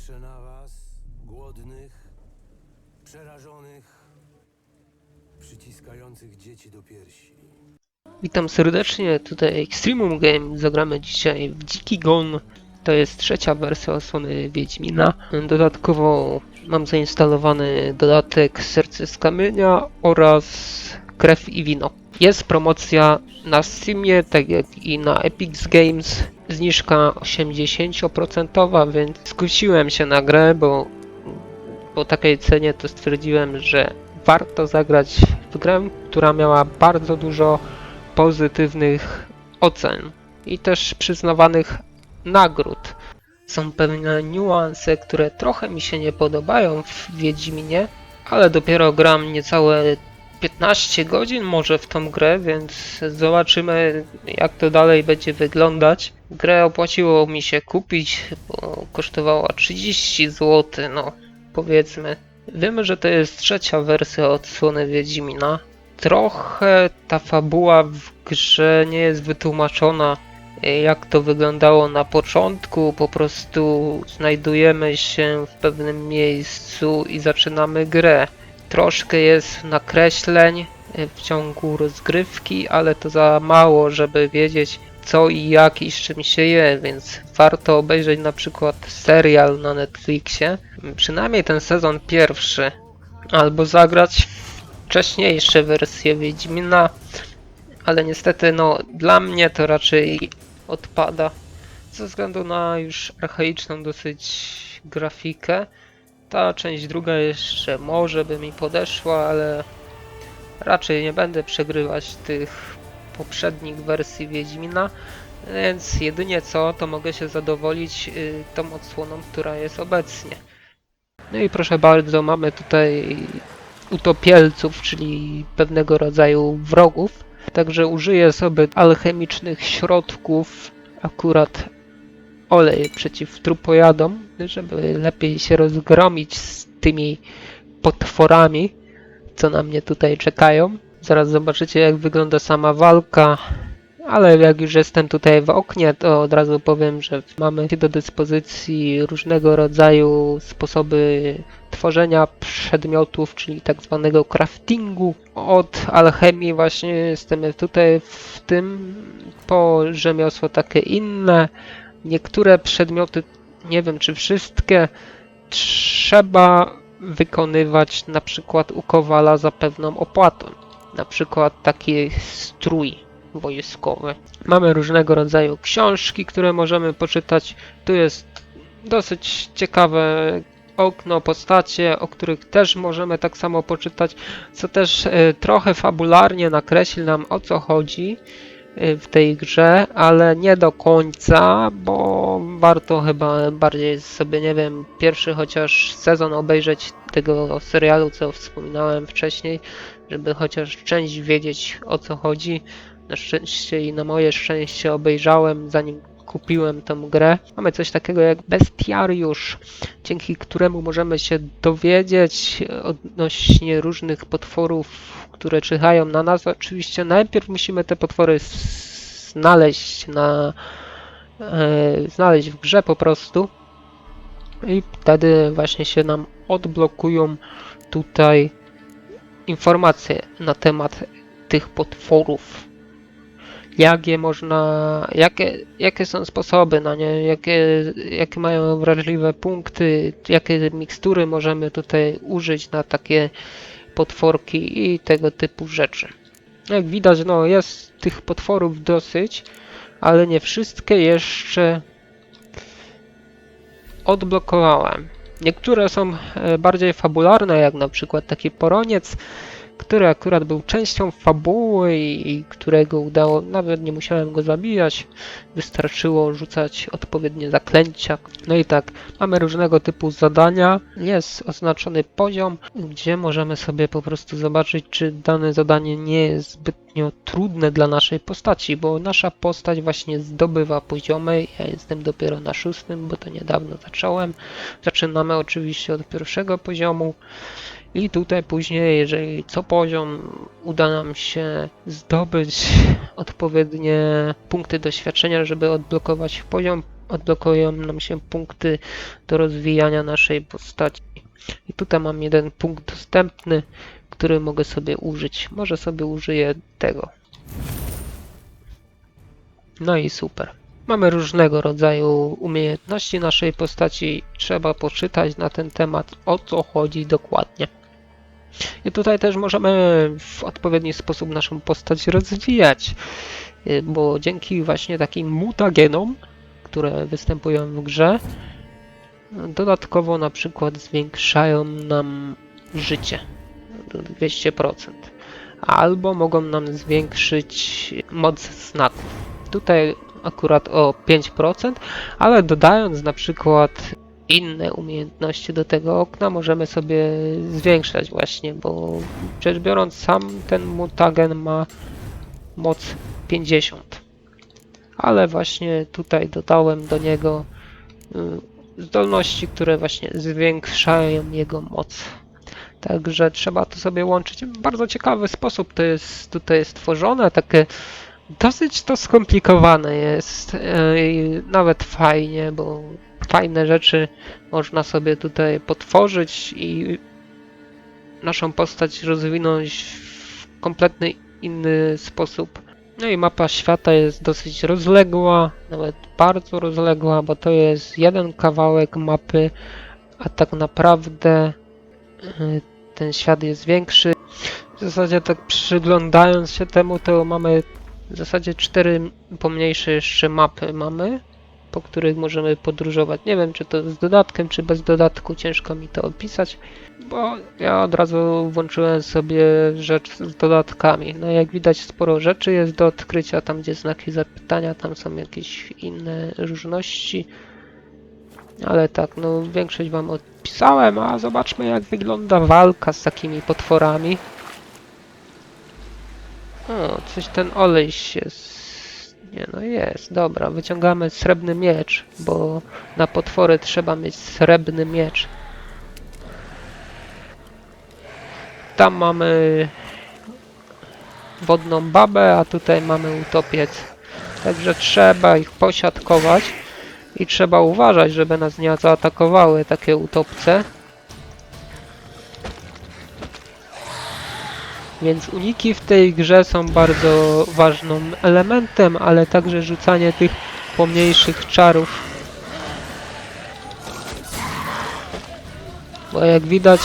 Patrzę na was, głodnych, przerażonych, przyciskających dzieci do piersi. Witam serdecznie, tutaj Extremum Game. Zagramy dzisiaj w Dziki Gon. To jest trzecia wersja osłony Wiedźmina. Dodatkowo mam zainstalowany dodatek Serce z Kamienia oraz Krew i Wino. Jest promocja na Steamie, tak jak i na Epic Games. Zniżka 80%, więc skusiłem się na grę, bo po takiej cenie to stwierdziłem, że warto zagrać w grę, która miała bardzo dużo pozytywnych ocen i też przyznawanych nagród. Są pewne niuanse, które trochę mi się nie podobają w Wiedźminie, ale dopiero gram niecałe 15 godzin może w tą grę, więc zobaczymy jak to dalej będzie wyglądać. Grę opłaciło mi się kupić, bo kosztowała 30 zł, no powiedzmy. Wiemy, że to jest trzecia wersja odsłony Wiedźmina, trochę ta fabuła w grze nie jest wytłumaczona, jak to wyglądało na początku. Po prostu znajdujemy się w pewnym miejscu i zaczynamy grę. Troszkę jest nakreśleń e, w ciągu rozgrywki, ale to za mało, żeby wiedzieć co i jak i z czym się je, więc warto obejrzeć na przykład serial na Netflixie, przynajmniej ten sezon pierwszy, albo zagrać wcześniejsze wersje Wiedźmina, ale niestety no dla mnie to raczej odpada ze względu na już archaiczną dosyć grafikę. Ta część druga jeszcze może by mi podeszła, ale raczej nie będę przegrywać tych poprzednich wersji Wiedźmina, więc jedynie co to mogę się zadowolić y, tą odsłoną, która jest obecnie. No i proszę bardzo, mamy tutaj utopielców, czyli pewnego rodzaju wrogów. Także użyję sobie alchemicznych środków, akurat olej przeciw trupojadom, żeby lepiej się rozgromić z tymi potworami, co na mnie tutaj czekają. Zaraz zobaczycie jak wygląda sama walka, ale jak już jestem tutaj w oknie, to od razu powiem, że mamy do dyspozycji różnego rodzaju sposoby tworzenia przedmiotów, czyli tak zwanego craftingu. Od alchemii właśnie jestem tutaj w tym, po rzemiosło takie inne. Niektóre przedmioty, nie wiem czy wszystkie, trzeba wykonywać na przykład u kowala za pewną opłatą. Na przykład taki strój wojskowy. Mamy różnego rodzaju książki, które możemy poczytać. Tu jest dosyć ciekawe okno, postacie, o których też możemy tak samo poczytać, co też e, trochę fabularnie nakreśli nam o co chodzi w tej grze, ale nie do końca, bo warto chyba bardziej sobie, nie wiem, pierwszy chociaż sezon obejrzeć tego serialu, co wspominałem wcześniej, żeby chociaż część wiedzieć o co chodzi. Na szczęście i na moje szczęście obejrzałem zanim kupiłem tę grę. Mamy coś takiego jak bestiariusz, dzięki któremu możemy się dowiedzieć odnośnie różnych potworów, które czyhają na nas. Oczywiście najpierw musimy te potwory znaleźć na e, znaleźć w grze po prostu i wtedy właśnie się nam odblokują tutaj informacje na temat tych potworów jak je można, jakie, jakie są sposoby na nie, jakie, jakie mają wrażliwe punkty, jakie mikstury możemy tutaj użyć na takie potworki i tego typu rzeczy. Jak widać, no jest tych potworów dosyć, ale nie wszystkie jeszcze odblokowałem. Niektóre są e, bardziej fabularne, jak na przykład taki poroniec, który akurat był częścią fabuły i, którego udało, nawet nie musiałem go zabijać, wystarczyło rzucać odpowiednie zaklęcia. No i tak, mamy różnego typu zadania, jest oznaczony poziom, gdzie możemy sobie po prostu zobaczyć, czy dane zadanie nie jest zbytnio trudne dla naszej postaci, bo nasza postać właśnie zdobywa poziomy, ja jestem dopiero na szóstym, bo to niedawno zacząłem. Zaczynamy oczywiście od pierwszego poziomu. I tutaj później, jeżeli co poziom uda nam się zdobyć odpowiednie punkty doświadczenia, żeby odblokować poziom, odblokują nam się punkty do rozwijania naszej postaci. I tutaj mam jeden punkt dostępny, który mogę sobie użyć. Może sobie użyję tego. No i super. Mamy różnego rodzaju umiejętności naszej postaci. Trzeba poczytać na ten temat, o co chodzi dokładnie. I tutaj też możemy w odpowiedni sposób naszą postać rozwijać, y, bo dzięki właśnie takim mutagenom, które występują w grze, dodatkowo na przykład zwiększają nam życie do 200%, albo mogą nam zwiększyć moc znaków. Tutaj akurat o 5%, ale dodając na przykład inne umiejętności do tego okna możemy sobie zwiększać właśnie, bo rzecz biorąc sam ten mutagen ma moc 50. Ale właśnie tutaj dodałem do niego y, zdolności, które właśnie zwiększają jego moc. Także trzeba to sobie łączyć. W bardzo ciekawy sposób to jest tutaj stworzone, takie dosyć to skomplikowane jest i nawet fajnie, bo fajne rzeczy można sobie tutaj potworzyć i naszą postać rozwinąć w kompletny inny sposób. No i mapa świata jest dosyć rozległa, nawet bardzo rozległa, bo to jest jeden kawałek mapy, a tak naprawdę y, ten świat jest większy. W zasadzie tak przyglądając się temu, to mamy w zasadzie cztery pomniejsze jeszcze mapy mamy, po których możemy podróżować. Nie wiem, czy to z dodatkiem, czy bez dodatku, ciężko mi to opisać, bo ja od razu włączyłem sobie rzecz z dodatkami. No jak widać sporo rzeczy jest do odkrycia, tam gdzie znaki zapytania, tam są jakieś inne różności. Ale tak, no większość wam odpisałem, a zobaczmy jak wygląda walka z takimi potworami. O, coś ten olej się... s- Nie no jest, dobra, wyciągamy srebrny miecz, bo na potwory trzeba mieć srebrny miecz. Tam mamy wodną babę, a tutaj mamy utopiec. Także trzeba ich posiadkować i trzeba uważać, żeby nas nie zaatakowały takie utopce. Więc uniki w tej grze są bardzo ważnym elementem, ale także rzucanie tych pomniejszych czarów. Bo jak widać,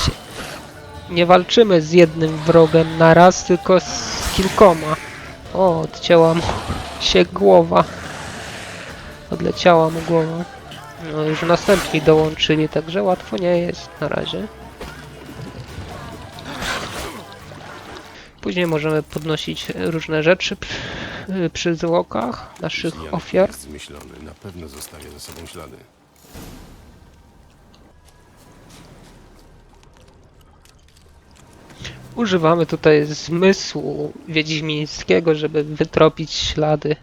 nie walczymy z jednym wrogiem na raz, tylko z kilkoma. O, odcięła mu się głowa. Odleciała mu głowa. No już następni dołączyli, także łatwo nie jest na razie. Później możemy podnosić różne rzeczy przy, przy zwłokach naszych Janek ofiar. jest zmyślony, na pewno zostawia za sobą ślady. Używamy tutaj zmysłu wiedźmińskiego, żeby wytropić ślady.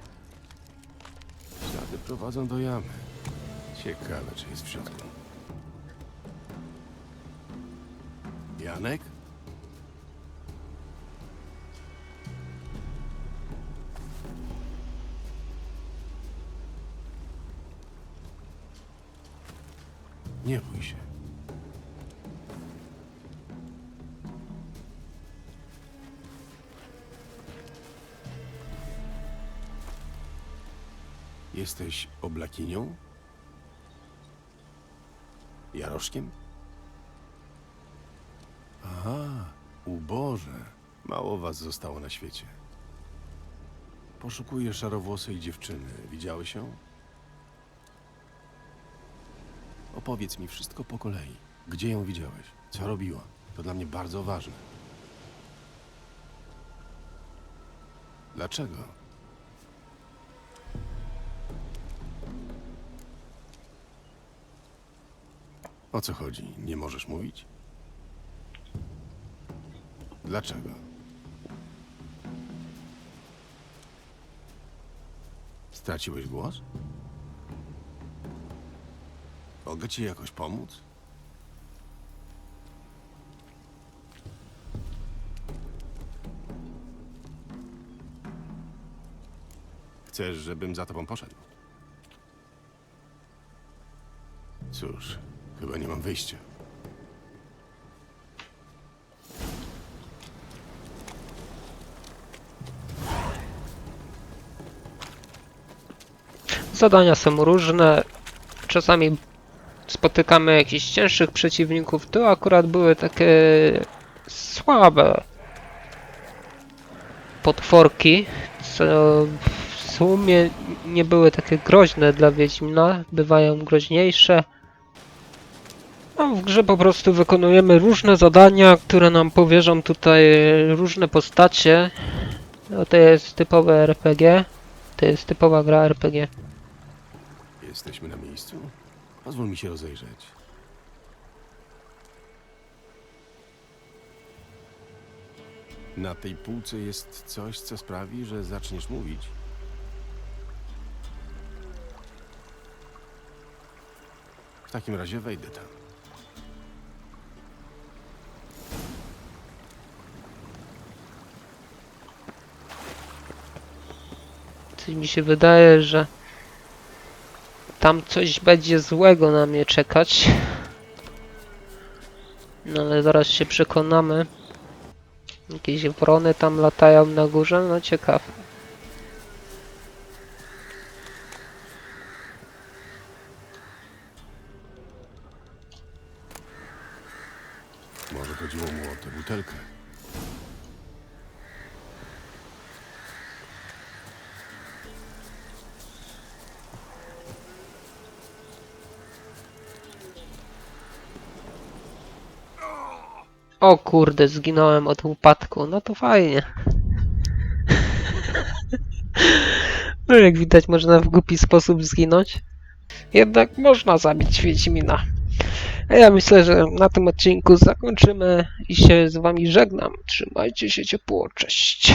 Ślady prowadzą do jamy. Ciekawe, czy jest w środku. Janek? Nie bój się. Jesteś oblakinią? Jaroszkiem? Aha, uboże. Mało was zostało na świecie. Poszukuję szarowłosej dziewczyny. Widziałeś ją? Opowiedz mi wszystko po kolei. Gdzie ją widziałeś? Co robiła? To dla mnie bardzo ważne. Dlaczego? O co chodzi? Nie możesz mówić? Dlaczego? Straciłeś głos? Mogę ci jakoś pomóc? Chcesz, żebym za tobą poszedł? Cóż, chyba nie mam wyjścia. Zadania są różne. Czasami spotykamy jakichś cięższych przeciwników. Tu akurat były takie słabe potworki, co w sumie nie były takie groźne dla Wiedźmina. Bywają groźniejsze. A w grze po prostu wykonujemy różne zadania, które nam powierzą tutaj różne postacie. No to jest typowe RPG. To jest typowa gra RPG. Jesteśmy na miejscu? Pozwól mi się rozejrzeć. Na tej półce jest coś, co sprawi, że zaczniesz mówić. W takim razie wejdę tam. Coś mi się wydaje, że tam coś będzie złego na mnie czekać. No ale zaraz się przekonamy. Jakieś wrony tam latają na górze, no ciekawe. Może chodziło mu o tę butelkę. O kurde, zginąłem od upadku. No to fajnie. No jak widać można w głupi sposób zginąć. Jednak można zabić Wiedźmina. Ja myślę, że na tym odcinku zakończymy i się z wami żegnam. Trzymajcie się ciepło, cześć.